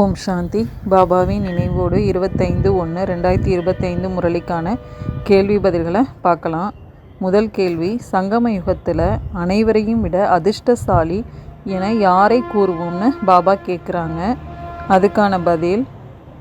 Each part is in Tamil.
ஓம் சாந்தி. பாபாவின் நினைவோடு இருபத்தைந்து ஒன்று ரெண்டாயிரத்தி இருபத்தைந்து முரளிக்கான கேள்வி பதில்களை பார்க்கலாம். முதல் கேள்வி சங்கம யுகத்தில் அனைவரையும் விட அதிர்ஷ்டசாலி என யாரை கூறுவோம்னு பாபா கேட்குறாங்க அதுக்கான பதில்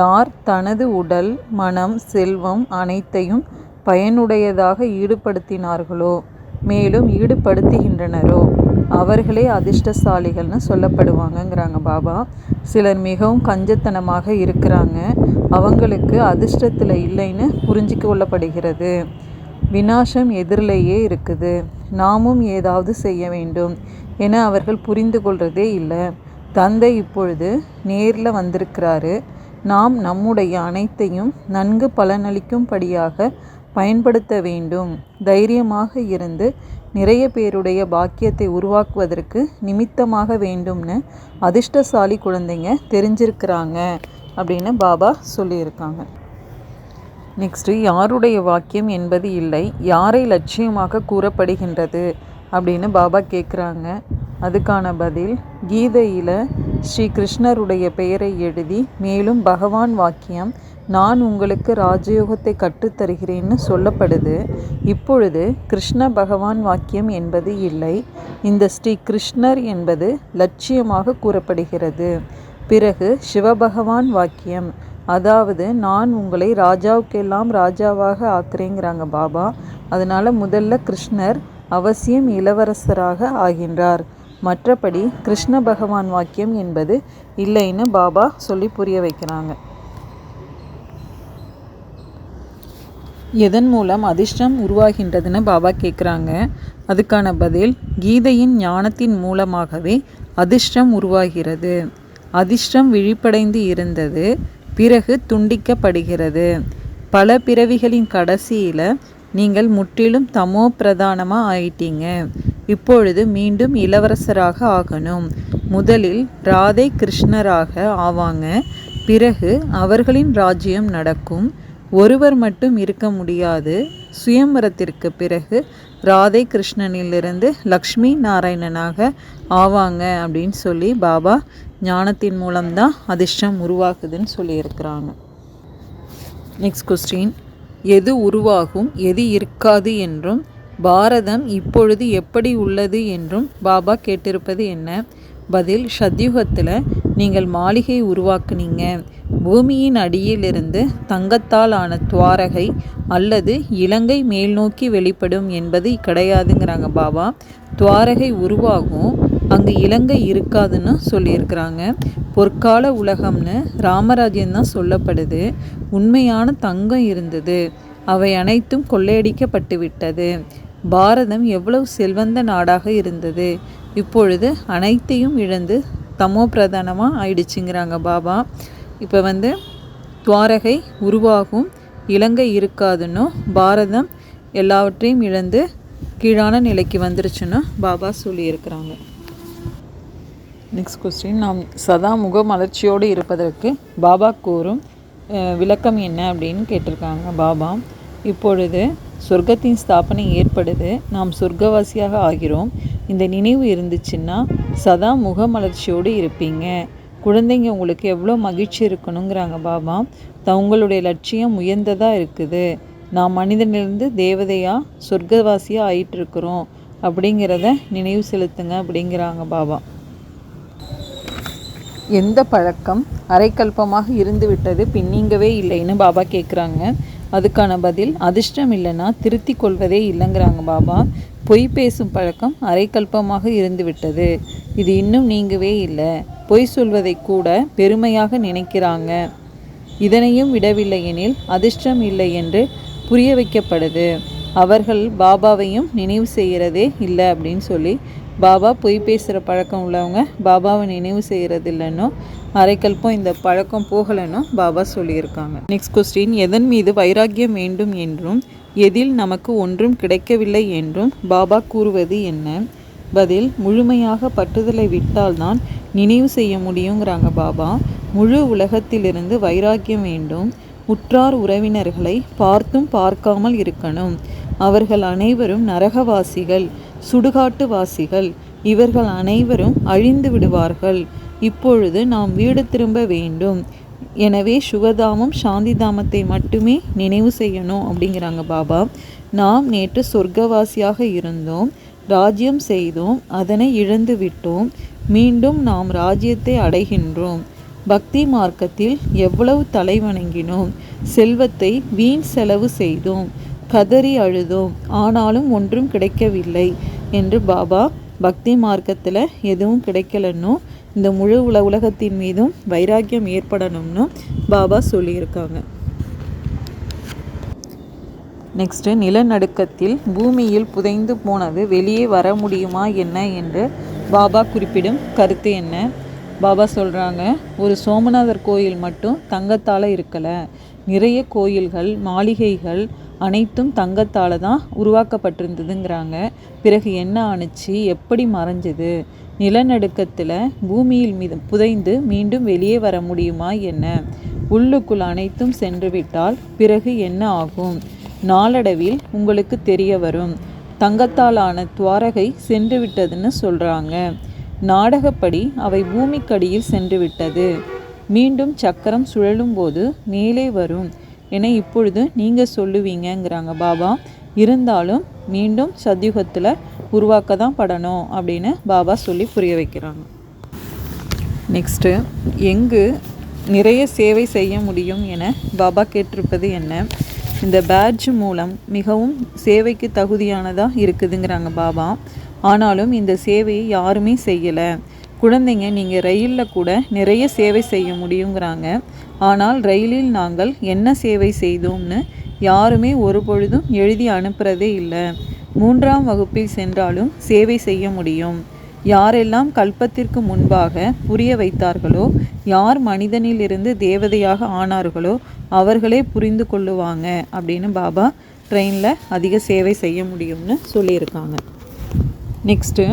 யார் தனது உடல் மனம் செல்வம் அனைத்தையும் பயனுடையதாக ஈடுபடுத்தினார்களோ மேலும் ஈடுபடுத்துகின்றனரோ? அவர்களே அதிர்ஷ்டசாலிகள்னு சொல்லப்படுவாங்கங்கிறாங்க பாபா. சிலர் மிகவும் கஞ்சத்தனமாக இருக்கிறாங்க. அவங்களுக்கு அதிர்ஷ்டத்தில் இல்லைன்னு புரிஞ்சு கொள்ளப்படுகிறது. வினாசம் எதிரிலேயே இருக்குது. நாமும் ஏதாவது செய்ய வேண்டும் என அவர்கள் புரிந்து கொள்றதே இல்லை. தந்தை இப்பொழுது நேரில் வந்திருக்கிறாரு. நாம் நம்முடைய அனைத்தையும் நன்கு பலனளிக்கும்படியாக பயன்படுத்த வேண்டும். தைரியமாக இருந்து நிறைய பேருடைய பாக்கியத்தை உருவாக்குவதற்கு நிமித்தமாக வேண்டும்னு அதிர்ஷ்டசாலி குழந்தைங்க தெரிஞ்சிருக்கிறாங்க அப்படின்னு பாபா சொல்லியிருக்காங்க. நெக்ஸ்ட்டு யாருடைய வாக்கியம் என்பது இல்லை யாரை லட்சியமாக கூறப்படுகின்றது அப்படின்னு பாபா கேட்குறாங்க அதுக்கான பதில் கீதையில் ஸ்ரீ கிருஷ்ணருடைய பெயரை எழுதி மேலும் பகவான் வாக்கியம் நான் உங்களுக்கு ராஜயோகத்தை கற்றுத்தருகிறேன்னு சொல்லப்படுது. இப்பொழுது கிருஷ்ண பகவான் வாக்கியம் என்பது இல்லை. இந்த ஸ்ரீ கிருஷ்ணர் என்பது லட்சியமாக கூறப்படுகிறது. பிறகு சிவபகவான் வாக்கியம். அதாவது நான் உங்களை ராஜாவுக்கெல்லாம் ராஜாவாக ஆக்குறேங்கிறாங்க பாபா. அதனால் முதல்ல கிருஷ்ணர் அவசியம் இளவரசராக ஆகின்றார். மற்றபடி கிருஷ்ண பகவான் வாக்கியம் என்பது இல்லைன்னு பாபா சொல்லி புரிய வைக்கிறாங்க. எதன் மூலம் அதிர்ஷ்டம் உருவாகின்றதுன்னு பாபா கேட்குறாங்க அதுக்கான பதில் கீதையின் ஞானத்தின் மூலமாகவே அதிர்ஷ்டம் உருவாகிறது. அதிர்ஷ்டம் விழிப்படைந்து இருந்தது பிறகு துண்டிக்கப்படுகிறது. பல பிறவிகளின் கடைசியில் நீங்கள் முற்றிலும் தமோ பிரதானமாக ஆயிட்டீங்க. இப்பொழுது மீண்டும் இளவரசராக ஆகணும். முதலில் ராதை கிருஷ்ணராக ஆவாங்க. பிறகு அவர்களின் ராஜ்யம் நடக்கும். ஒருவர் மட்டும் இருக்க முடியாது. சுயம்பரத்திற்கு பிறகு ராதை கிருஷ்ணனிலிருந்து லக்ஷ்மி நாராயணனாக ஆவாங்க அப்படின்னு சொல்லி பாபா ஞானத்தின் மூலம்தான் அதிர்ஷ்டம் உருவாகுதுன்னு சொல்லியிருக்கிறாங்க. நெக்ஸ்ட் கொஸ்டின் எது உருவாகும் எது இருக்காது என்றும் பாரதம் இப்பொழுது எப்படி உள்ளது என்றும் பாபா கேட்டிருப்பது என்ன? பதில் சத்யுகத்தில் நீங்கள் மாளிகை உருவாக்குனீங்க. பூமியின் அடியிலிருந்து தங்கத்தால் ஆன துவாரகை அல்லது இலங்கை மேல்நோக்கி வெளிப்படும் என்பது கிடையாதுங்கிறாங்க பாபா. துவாரகை உருவாகும் அங்கு இலங்கை இருக்காதுன்னு சொல்லியிருக்கிறாங்க. பொற்கால உலகம்னு ராமராஜ்யம் தான் சொல்லப்படுது. உண்மையான தங்கம் இருந்தது. அவை அனைத்தும் கொள்ளையடிக்கப்பட்டு விட்டது. பாரதம் எவ்வளவு செல்வந்த நாடாக இருந்தது. இப்பொழுது அனைத்தையும் இழந்து தமோ பிரதானமாக ஆயிடுச்சுங்கிறாங்க பாபா. இப்போ வந்து துவாரகை உருவாகும் இலங்கை இருக்காதுன்னு பாரதம் எல்லாவற்றையும் இழந்து கீழான நிலைக்கு வந்துருச்சுன்னு பாபா சொல்லியிருக்கிறாங்க. நெக்ஸ்ட் கொஸ்டின் நாம் சதா முக மலர்ச்சியோடு இருப்பதற்கு பாபா கூறும் விளக்கம் என்ன அப்படின்னு கேட்டிருக்காங்க பாபா. இப்பொழுது சொர்க்கத்தின் ஸ்தாபனை ஏற்படுது. நாம் சொர்க்கவாசியாக ஆகிறோம். இந்த நினைவு இருந்துச்சுன்னா சதா முகமலர்ச்சியோடு இருப்பீங்க. குழந்தைங்க உங்களுக்கு எவ்வளோ மகிழ்ச்சி இருக்கணுங்கிறாங்க பாபா. உங்களுடைய லட்சியம் உயர்ந்ததாக இருக்குது. நான் மனிதனிலிருந்து தேவதையாக சொர்க்கவாசியாக ஆயிட்டுருக்குறோம் அப்படிங்கிறத நினைவு செலுத்துங்க அப்படிங்கிறாங்க பாபா. எந்த பழக்கம் அரைக்கல்பமாக இருந்து விட்டது பின்னிங்கவே இல்லைன்னு பாபா கேட்குறாங்க அதுக்கான பதில் அதிர்ஷ்டம் இல்லைன்னா திருத்தி கொள்வதே இல்லைங்கிறாங்க பாபா. பொய் பேசும் பழக்கம் அரைக்கல்பமாக இருந்துவிட்டது. இது இன்னும் நீங்கவே இல்லை. பொய் சொல்வதை கூட பெருமையாக நினைக்கிறாங்க. இதனையும் விடவில்லை எனில் அதிர்ஷ்டம் இல்லை என்று புரிய வைக்கப்படுது. அவர்கள் பாபாவையும் நினைவு செய்கிறதே இல்லை அப்படின்னு சொல்லி பாபா பொய் பேசுகிற பழக்கம் உள்ளவங்க பாபாவை நினைவு செய்கிறது அரைக்கல்பம் இந்த பழக்கம் போகலைன்னு பாபா சொல்லியிருக்காங்க. நெக்ஸ்ட் கொஸ்டின் எதன் மீது வைராக்கியம் வேண்டும் என்றும் எதில் நமக்கு ஒன்றும் கிடைக்கவில்லை என்றும் பாபா கூறுவது என்ன? பதில் முழுமையாக பட்டுதலை விட்டால்தான் நினைவு செய்ய முடியுங்கிறாங்க பாபா. முழு உலகத்திலிருந்து வைராக்கியம் வேண்டும். உற்றார் உறவினர்களை பார்த்தும் பார்க்காமல் இருக்கணும். அவர்கள் அனைவரும் நரகவாசிகள். சுடுகாட்டு வாசிகள் இவர்கள் அனைவரும் அழிந்து விடுவார்கள். இப்பொழுது நாம் வீடு திரும்ப வேண்டும். எனவே சுகதாமம் சாந்திதாமத்தை மட்டுமே நினைவு செய்யணும் அப்படிங்கிறாங்க பாபா. நாம் நேற்று சொர்க்கவாசியாக இருந்தோம். ராஜ்யம் செய்தோம். அதனை இழந்து விட்டோம். மீண்டும் நாம் ராஜ்யத்தை அடைகின்றோம். பக்தி மார்க்கத்தில் எவ்வளவு தலை வணங்கினோம். செல்வத்தை வீண் செலவு செய்தோம். கதறி அழுதோம். ஆனாலும் ஒன்றும் கிடைக்கவில்லை என்று பாபா பக்தி மார்க்கத்தில் எதுவும் கிடைக்கலன்னும் இந்த முழு உல உலகத்தின் மீதும் வைராக்கியம் ஏற்படணும்னு பாபா சொல்லியிருக்காங்க. நெக்ஸ்ட்டு நிலநடுக்கத்தில் பூமியில் புதைந்து போனது வெளியே வர முடியுமா என்ன என்று பாபா குறிப்பிடும் கருத்து என்ன? பாபா சொல்கிறாங்க ஒரு சோமநாதர் கோயில் மட்டும் தங்கத்தால் இருக்கலை. நிறைய கோயில்கள் மாளிகைகள் அனைத்தும் தங்கத்தால் தான் உருவாக்கப்பட்டிருந்ததுங்கிறாங்க. பிறகு என்ன ஆணுச்சு? எப்படி மறைஞ்சது? நிலநடுக்கத்தில் பூமியில் மீது புதைந்து மீண்டும் வெளியே வர முடியுமா என்ன? உள்ளுக்குள் அனைத்தும் சென்றுவிட்டால் பிறகு என்ன ஆகும்? நாளடைவில் உங்களுக்கு தெரிய வரும். தங்கத்தாலான துவாரகை சென்று விட்டதுன்னு சொல்கிறாங்க நாடகப்படி அவை பூமிக்கடியில் சென்று விட்டது மீண்டும் சக்கரம் சுழலும் போது மேலே வரும். என இப்பொழுது நீங்கள் சொல்லுவீங்கங்கிறாங்க. பாபா இருந்தாலும் மீண்டும் சத்யுகத்தில் உருவாக்க தான் படணும் அப்படின்னு பாபா சொல்லி புரிய வைக்கிறாங்க. நெக்ஸ்ட்டு எங்கு நிறைய சேவை செய்ய முடியும் என பாபா கேட்டிருப்பது என்ன? இந்த பேட்ஜ் மூலம் மிகவும் சேவைக்கு தகுதியானதாக இருக்குதுங்கிறாங்க பாபா. ஆனாலும் இந்த சேவையை யாருமே செய்யலை. குழந்தைங்க நீங்கள் ரயிலில் கூட நிறைய சேவை செய்ய முடியுங்கிறாங்க. ஆனால் ரயிலில் நாங்கள் என்ன சேவை செய்தோம்னு யாருமே ஒரு பொழுதும் எழுதி அனுப்புறதே இல்லை. மூன்றாம் வகுப்பில் சென்றாலும் சேவை செய்ய முடியும். யாரெல்லாம் கல்பத்திற்கு முன்பாக புரிய வைத்தார்களோ யார் மனிதனிலிருந்து தேவதையாக ஆனார்களோ அவர்களே புரிந்து கொள்ளுவாங்க அப்படின்னு பாபா ட்ரெயினில் அதிக சேவை செய்ய முடியும்னு சொல்லியிருக்காங்க. நெக்ஸ்ட்டு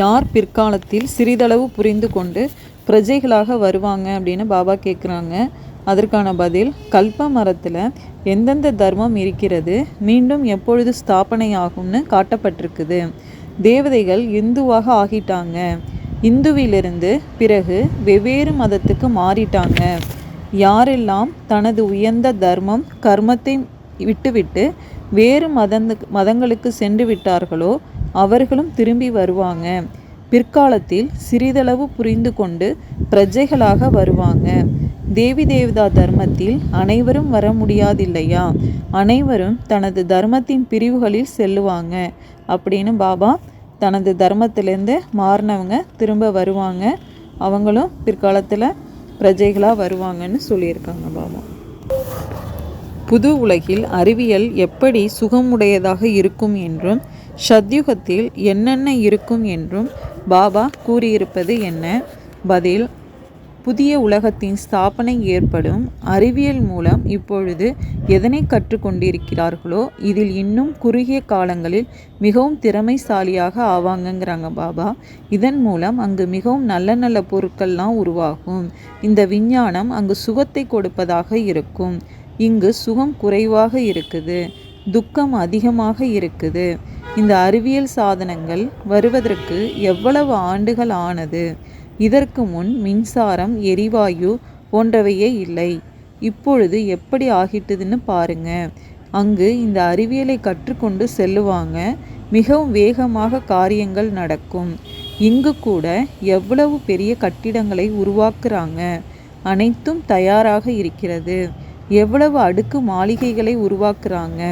யார் பிற்காலத்தில் சிறிதளவு புரிந்து கொண்டு பிரஜைகளாக வருவாங்க அப்படின்னு பாபா கேட்குறாங்க அதற்கான பதில் கல்ப மரத்தில் எந்தெந்த தர்மம் இருக்கிறது மீண்டும் எப்பொழுது ஸ்தாபனை ஆகும்னு காட்டப்பட்டிருக்குது. தேவதைகள் இந்துவாக ஆகிட்டாங்க. இந்துவிலிருந்து பிறகு வெவ்வேறு மதத்துக்கு மாறிட்டாங்க. யாரெல்லாம் தனது உயர்ந்த தர்மம் கர்மத்தை விட்டுவிட்டு வேறு மதந்து மதங்களுக்கு சென்று விட்டார்களோ அவர்களும் திரும்பி வருவாங்க. பிற்காலத்தில் சிறிதளவு புரிந்து கொண்டு பிரஜைகளாக வருவாங்க. தேவி தேவதா தர்மத்தில் அனைவரும் வர முடியாதில்லையா? அனைவரும் தனது தர்மத்தின் பிரிவுகளில் செல்லுவாங்க. அப்படின்னு பாபா தனது தர்மத்திலேருந்து மாறினவங்க திரும்ப வருவாங்க. அவங்களும் பிற்காலத்தில் பிரஜைகளாக வருவாங்கன்னு சொல்லியிருக்காங்க பாபா. புது உலகில் அறிவியல் எப்படி சுகமுடையதாக இருக்கும் என்றும் சத்யுகத்தில் என்னென்ன இருக்கும் என்றும் பாபா கூறியிருப்பது என்ன? பதில் புதிய உலகத்தின் ஸ்தாபனை ஏற்படும் அறிவியல் மூலம் இப்பொழுது எதனை கற்றுக்கொண்டிருக்கிறார்களோ இதில் இன்னும் குறுகிய காலங்களில் மிகவும் திறமைசாலியாக ஆவாங்கங்கிறாங்க பாபா. இதன் மூலம் அங்கு மிகவும் நல்ல நல்ல பொருட்கள்லாம் உருவாகும். இந்த விஞ்ஞானம் அங்கு சுகத்தை கொடுப்பதாக இருக்கும். இங்கு சுகம் குறைவாக இருக்குது. துக்கம் அதிகமாக இருக்குது. இந்த அறிவியல் சாதனங்கள் வருவதற்கு எவ்வளவு ஆண்டுகள் ஆனது இதற்கு முன் மின்சாரம் எரிவாயு போன்றவையே இல்லை. இப்பொழுது எப்படி ஆகிட்டதுன்னு பாருங்க. அங்கு இந்த அறிவியலை கற்றுக்கொண்டு செல்லுவாங்க. மிகவும் வேகமாக காரியங்கள் நடக்கும். இங்கு கூட எவ்வளவு பெரிய கட்டிடங்களை உருவாக்குறாங்க. அனைத்தும் தயாராக இருக்கிறது. எவ்வளவு அடுக்கு மாளிகைகளை உருவாக்குறாங்க.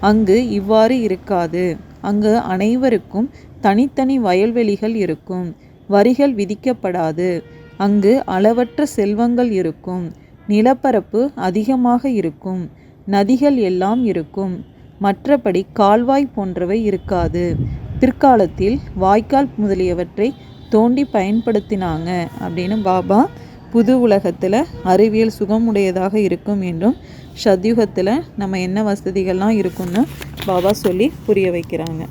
அங்கு இவ்வாறு இருக்காது. அங்கு அனைவருக்கும் தனித்தனி வயல்வெளிகள் இருக்கும். வரிகள் விதிக்கப்படாது. அங்கு அளவற்ற செல்வங்கள் இருக்கும். நிலப்பரப்பு அதிகமாக இருக்கும். நதிகள் எல்லாம் இருக்கும். மற்றபடி கால்வாய் போன்றவை இருக்காது. பிற்காலத்தில் வாய்க்கால் முதலியவற்றை தோண்டி பயன்படுத்தினாங்க அப்படின்னு பாபா புது உலகத்தில் அறிவியல் சுகமுடையதாக இருக்கும் என்றும் சத்யுகத்தில் நம்ம என்ன வசதிகள்லாம் இருக்குன்னு பாபா சொல்லி புரிய வைக்கிறாங்க.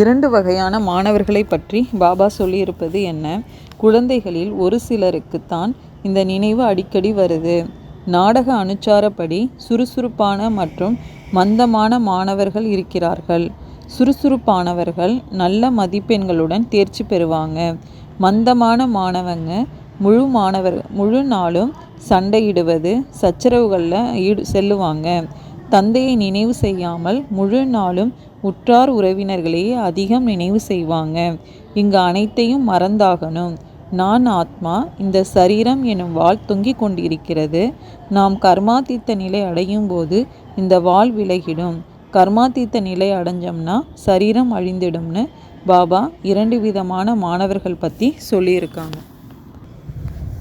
இரண்டு வகையான மாணவர்களை பற்றி பாபா சொல்லியிருப்பது என்ன? குழந்தைகளில் ஒரு சிலருக்குத்தான் இந்த நினைவு அடிக்கடி வருது. நாடக அனுச்சாரப்படி சுறுசுறுப்பான மற்றும் மந்தமான மாணவர்கள் இருக்கிறார்கள். சுறுசுறுப்பானவர்கள் நல்ல மதிப்பெண்களுடன் தேர்ச்சி பெறுவாங்க. மந்தமான மாணவங்க முழு மாணவர் முழு நாளும் சண்டையிடுவது சச்சரவுகளில் ஈடு செல்லுவாங்க. தந்தையை நினைவு செய்யாமல் முழு நாளும் உற்றார் உறவினர்களையே அதிகம் நினைவு செய்வாங்க. இங்கு அனைத்தையும் மறந்தாகணும். நான் ஆத்மா இந்த சரீரம் எனும் வாள் தொங்கிக் கொண்டிருக்கிறது. நாம் கர்மாதித்த நிலை அடையும் போது இந்த வாள் விலகிடும். கர்மாதித்த நிலை அடைஞ்சோம்னா சரீரம் அழிந்திடும்னு பாபா இரண்டு விதமான மாணவர்கள் பற்றி சொல்லியிருக்காங்க.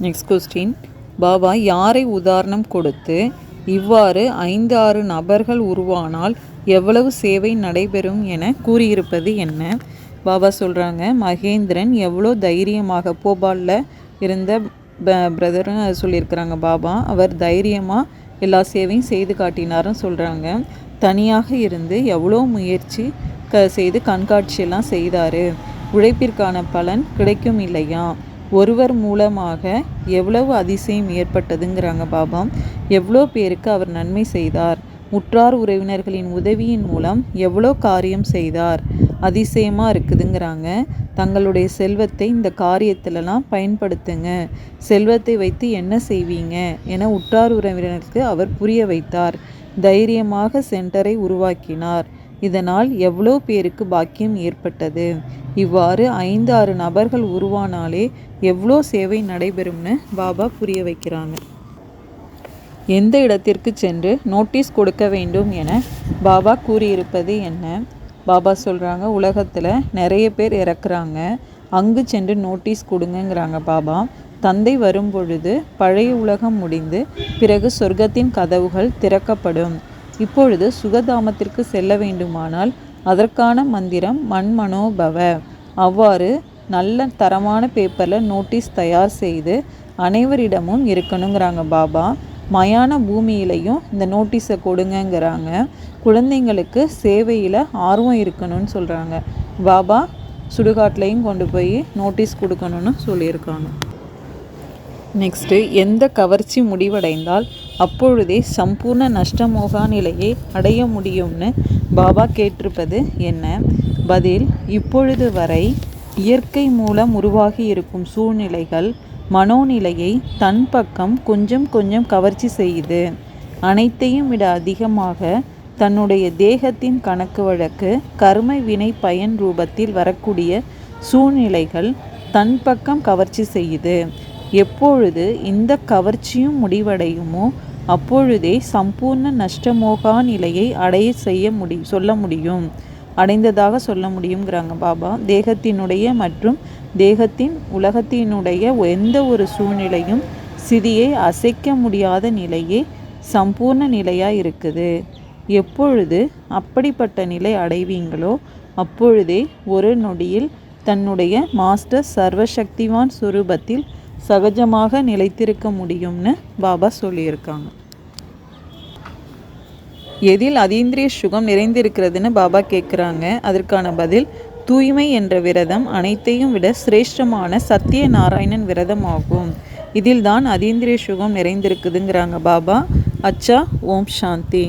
நெக்ஸ்ட் கொஸ்டின் பாபா யாரை உதாரணம் கொடுத்து இவ்வாறு ஐந்து ஆறு நபர்கள் உருவானால் எவ்வளவு சேவை நடைபெறும் என கூறியிருப்பது என்ன? பாபா சொல்கிறாங்க மகேந்திரன் எவ்வளோ தைரியமாக போபாலில் இருந்த பிரதரும் சொல்லியிருக்கிறாங்க பாபா. அவர் தைரியமாக எல்லா சேவையும் செய்து காட்டினார்னு சொல்கிறாங்க தனியாக இருந்து எவ்வளோ முயற்சி க செய்து கண்காட்சியெல்லாம் செய்தார்? உழைப்பிற்கான பலன் கிடைக்கும் இல்லையா? ஒருவர் மூலமாக எவ்வளவு அதிசயம் ஏற்பட்டதுங்கிறாங்க பாபா. எவ்வளோ பேருக்கு அவர் நன்மை செய்தார். உற்றார் உறவினர்களின் உதவியின் மூலம் எவ்வளோ காரியம் செய்தார். அதிசயமாக இருக்குதுங்கிறாங்க. தங்களுடைய செல்வத்தை இந்த காரியத்திலலாம் பயன்படுத்துங்க. செல்வத்தை வைத்து என்ன செய்வீங்க? என உற்றார் உறவினருக்கு அவர் புரிய வைத்தார். தைரியமாக சென்டரை உருவாக்கினார். இதனால் எவ்வளோ பேருக்கு பாக்கியம் ஏற்பட்டது? இவ்வாறு ஐந்து ஆறு நபர்கள் உருவானாலே எவ்வளோ சேவை நடைபெறும்னு பாபா புரிய வைக்கிறாங்க. எந்த இடத்திற்கு சென்று நோட்டீஸ் கொடுக்க வேண்டும் என பாபா கூறியிருப்பது என்ன? பாபா சொல்கிறாங்க உலகத்தில் நிறைய பேர் இறக்குறாங்க. அங்கு சென்று நோட்டீஸ் கொடுங்கங்கிறாங்க பாபா. தந்தை வரும் பொழுது பழைய உலகம் முடிந்து பிறகு சொர்க்கத்தின் கதவுகள் திறக்கப்படும். இப்பொழுது சுகதாமத்திற்கு செல்ல வேண்டுமானால் அதற்கான மந்திரம் மண்மனோபவ அவ்வாறு நல்ல தரமான பேப்பரில் நோட்டீஸ் தயார் செய்து அனைவரிடமும் இருக்கணுங்கிறாங்க பாபா. மயான பூமியிலையும் இந்த நோட்டீஸை கொடுங்கங்கிறாங்க. குழந்தைங்களுக்கு சேவையில் ஆர்வம் இருக்கணும்னு சொல்கிறாங்க பாபா சுடுகாட்லையும் கொண்டு போய் நோட்டீஸ் கொடுக்கணும்னு சொல்லியிருக்காங்க. நெக்ஸ்ட்டு எந்த கவர்ச்சி முடிவடைந்தால் அப்பொழுதே சம்பூர்ண நஷ்டமோகா நிலையை அடைய முடியும்னு பாபா கேட்டிருப்பது என்ன? பதில் இப்பொழுது வரை இயற்கை மூலம் உருவாகி இருக்கும் சூழ்நிலைகள் மனோநிலையை தன் பக்கம் கொஞ்சம் கொஞ்சம் கவர்ச்சி செய்யுது. அனைத்தையும் விட அதிகமாக தன்னுடைய தேகத்தின் கணக்கு வழக்கு கர்ம வினை பயன் ரூபத்தில் வரக்கூடிய சூழ்நிலைகள் தன் பக்கம் கவர்ச்சி செய்யுது. எப்பொழுது இந்த கவர்ச்சியும் முடிவடையுமோ அப்பொழுதே சம்பூர்ண நஷ்டமோகா நிலையை அடைய செய்ய முடி சொல்ல முடியும். அடைந்ததாக சொல்ல முடியுங்கிறாங்க பாபா. தேகத்தினுடைய மற்றும் தேகத்தின் உலகத்தினுடைய எந்த ஒரு சூழ்நிலையும் சிதியை அசைக்க முடியாத நிலையே சம்பூர்ண நிலையாக இருக்குது. எப்பொழுது அப்படிப்பட்ட நிலை அடைவீங்களோ அப்பொழுதே ஒரு நொடியில் தன்னுடைய மாஸ்டர் சர்வசக்திவான் சுரூபத்தில் சகஜமாக நிலைத்திருக்க முடியும்னு பாபா சொல்லியிருக்காங்க. எதில் அதீந்திரிய சுகம் நிறைந்திருக்கிறதுன்னு பாபா கேட்குறாங்க அதற்கான பதில் தூய்மை என்ற விரதம் அனைத்தையும் விட சிரேஷ்டமான சத்திய நாராயணன் விரதம் ஆகும் இதில் தான் அதீந்திரிய சுகம் நிறைந்திருக்குதுங்கிறாங்க பாபா. அச்சா ஓம் சாந்தி.